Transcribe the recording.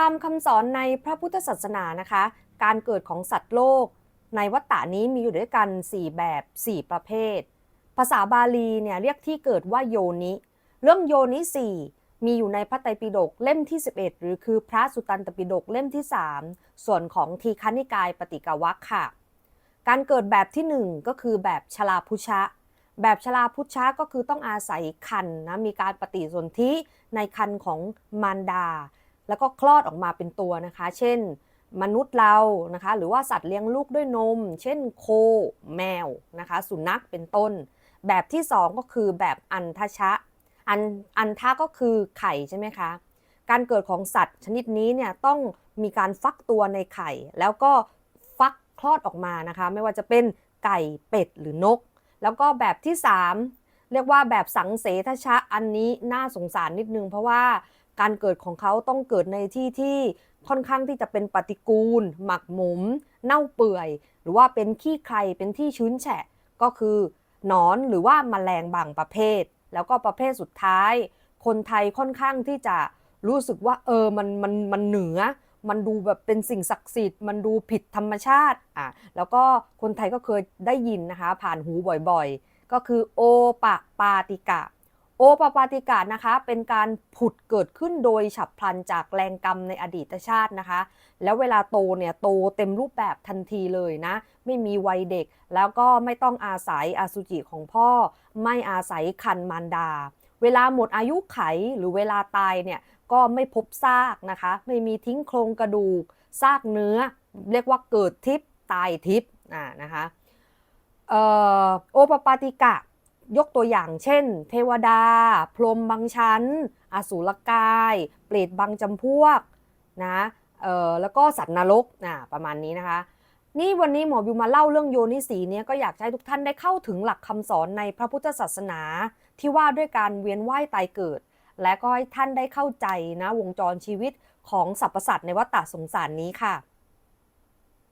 ตามคำสอนในพระพุทธศาสนานะคะ การเกิดของสัตว์โลก ในวัฏฏานี้มีอยู่ด้วยกัน 4 แบบ 4 ประเภท ภาษาบาลีเนี่ยเรียกที่เกิดว่าโยนิ เรื่องโยนิสี่มีอยู่ในพระไตรปิฎกเล่มที่ 11 หรือคือพระสุตตันตปิฎกเล่มที่ 3 ส่วนของทีฆนิกายปฏิกวัคค่ะ การเกิดแบบที่ 1 ก็คือแบบชลาพุชะ แบบชลาพุชะก็คือต้องอาศัยคันนะมีการปฏิสนธิในคันของมารดา แล้วก็คลอดออกมาเป็นตัวนะคะ เช่น มนุษย์เรานะคะ หรือว่าสัตว์เลี้ยงลูกด้วยนม เช่นโค แมวนะคะ สุนัขเป็นต้น แบบที่ 2 ก็คือแบบอันทชะ อันอันทะก็คือไข่ใช่ไหมคะ การเกิดของสัตว์ชนิดนี้เนี่ยต้องมีการฟักตัวในไข่ แล้วก็ฟักคลอดออกมานะคะ ไม่ว่าจะเป็นไก่เป็ดหรือนก แล้วก็แบบที่ 3 เรียกว่าแบบสังเสทชะอันนี้น่าสงสารนิดนึง เพราะว่า การเกิดของเขาต้องเกิดในที่ที่ค่อนข้างที่จะเป็นปฏิกูล หมักหมม เน่าเปื่อย หรือว่าเป็นขี้ใครเป็นที่ชื้นแฉะ ก็คือหนอนหรือว่าแมลงบางประเภท แล้วก็ประเภทสุดท้าย คนไทยค่อนข้างที่จะรู้สึกว่าเออมันมันมันเหนือ มันดูแบบเป็นสิ่งศักดิ์สิทธิ์ มันดูผิดธรรมชาติอะแล้วก็คนไทยก็เคยได้ยินนะคะ ผ่านหูบ่อยๆ ก็คือโอปะปาติกะ โอปปาติกะนะคะ เป็นการผุดเกิดขึ้นโดยฉับพลันจากแรงกรรมในอดีตชาตินะคะ แล้วเวลาโตเนี่ยโตเต็มรูปแบบทันทีเลยนะ ไม่มีวัยเด็ก แล้วก็ไม่ต้องอาศัยอสุจิของพ่อ ไม่อาศัยคันมารดา เวลาหมดอายุไขหรือเวลาตายเนี่ยก็ไม่พบซากนะคะ ไม่มีทิ้งโครงกระดูก ซากเนื้อ เรียกว่าเกิดทิพย์ตายทิพย์อ่านะคะออโอปปาติกะ ยกตัวอย่างเช่น เทวดา พรหมบางชั้น อสูรกาย เปรตบางจำพวกนะเออแล้วก็สัตว์นรกนะประมาณนี้นะคะ นี่วันนี้หมอบิวมาเล่าเรื่องโยนิสีเนี่ยก็อยากให้ทุกท่านได้เข้าถึงหลักคำสอนในพระพุทธศาสนา ที่ว่าด้วยการเวียนว่ายตายเกิด และก็ให้ท่านได้เข้าใจนะวงจรชีวิตของสรรพสัตว์ในวัฏฏะสงสารนี้ค่ะ